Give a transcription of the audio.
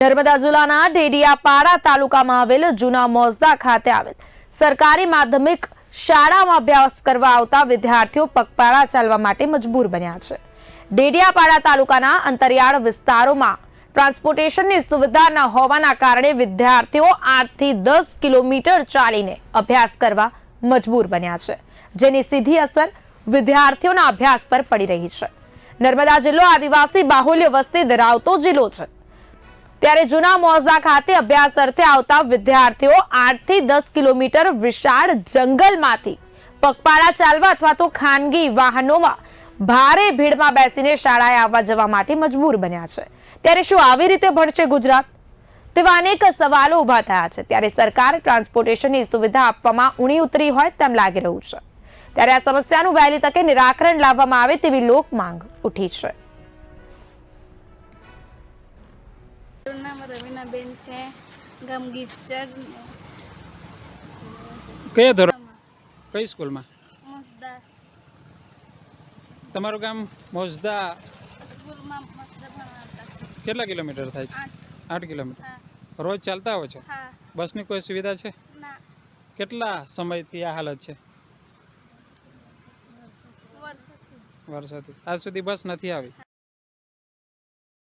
નર્મદા જિલ્લાના ડેડિયાપાડા તાલુકામાં આવેલ જૂના મોઝદા ખાતે આવેલ. સરકારી માધ્યમિક શાળામાં અભ્યાસ કરવા આવતા વિદ્યાર્થીઓ પગપાળા ચાલવા માટે મજબૂર બન્યા છે. ડેડિયાપાડા તાલુકાના અંતરિયાળ વિસ્તારોમાં ટ્રાન્સપોર્ટેશનની સુવિધા ન હોવાના કારણે વિદ્યાર્થીઓ આઠથી દસ કિલોમીટર ચાલીને અભ્યાસ કરવા મજબૂર બન્યા છે, જેની સીધી અસર વિદ્યાર્થીઓના અભ્યાસ પર પડી રહી છે. નર્મદા જિલ્લો આદિવાસી બાહુલ્ય વસ્તી ધરાવતો જિલ્લો છે. ત્યારે જૂના મોઝા ખાતે અભ્યાસ અર્થે આવતા વિદ્યાર્થીઓ આઠથી દસ કિલોમીટર વિશાળ જંગલમાંથી પગપાળા ચાલવા અથવા તો ખાનગી વાહનોમાં ભારે ભીડમાં બેસીને શાળાએ આવવા જવા માટે મજબૂર બન્યા છે. ત્યારે શું આવી રીતે ભણશે ગુજરાત? તેવા અનેક સવાલો ઊભા થયા છે. ત્યારે સરકાર ટ્રાન્સપોર્ટેશનની સુવિધા આપવામાં ઊણી ઉતરી હોય તેમ લાગી રહ્યું છે. ત્યારે આ સમસ્યાનું વહેલી તકે નિરાકરણ લાવવામાં આવે તેવી લોક માંગ ઉઠી છે. નામ રવીનાબેન છે. ગામ ગીચર કયા ધોરણ? કઈ સ્કૂલમાં? મસદા તમારું ગામ મોજદા? સ્કૂલમાં મસદા ભણાવતા છે. કેટલા કિલોમીટર થાય છે? આઠ. આઠ કિલોમીટર. રોજ ચાલતા આવો છો? બસની કોઈ સુવિધા છે? ના. કેટલા સમયથી આ હાલત છે? વર્ષોથી. આજ સુધી બસ નથી આવી?